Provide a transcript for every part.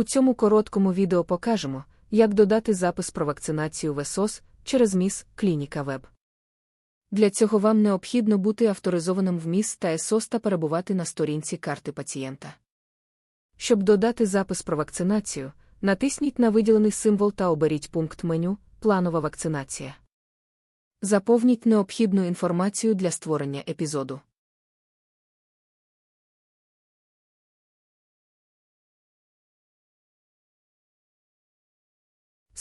У цьому короткому відео покажемо, як додати запис про вакцинацію в ЕСОС через МІС Клініка Веб. Для цього вам необхідно бути авторизованим в МІС та ЕСОС та перебувати на сторінці карти пацієнта. Щоб додати запис про вакцинацію, натисніть на виділений символ та оберіть пункт меню Планова вакцинація. Заповніть необхідну інформацію для створення епізоду.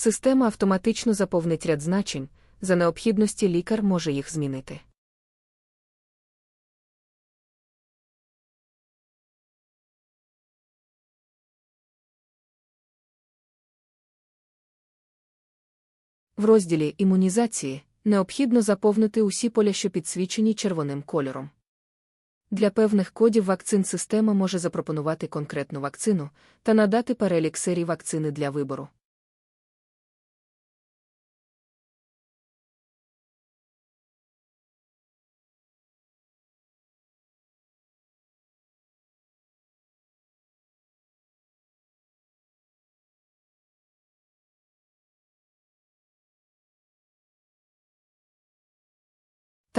Система автоматично заповнить ряд значень, за необхідності лікар може їх змінити. В розділі Імунізації необхідно заповнити усі поля, що підсвічені червоним кольором. Для певних кодів вакцин система може запропонувати конкретну вакцину та надати перелік серій вакцини для вибору.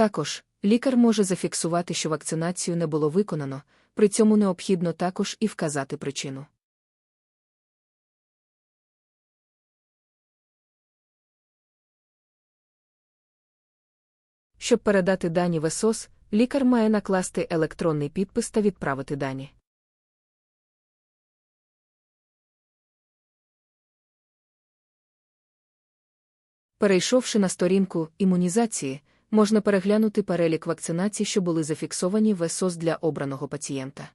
Також, лікар може зафіксувати, що вакцинацію не було виконано, при цьому необхідно також і вказати причину. Щоб передати дані в ЕСОС, лікар має накласти електронний підпис та відправити дані. Перейшовши на сторінку імунізації, можна переглянути перелік вакцинацій, що були зафіксовані в ЕСОС для обраного пацієнта.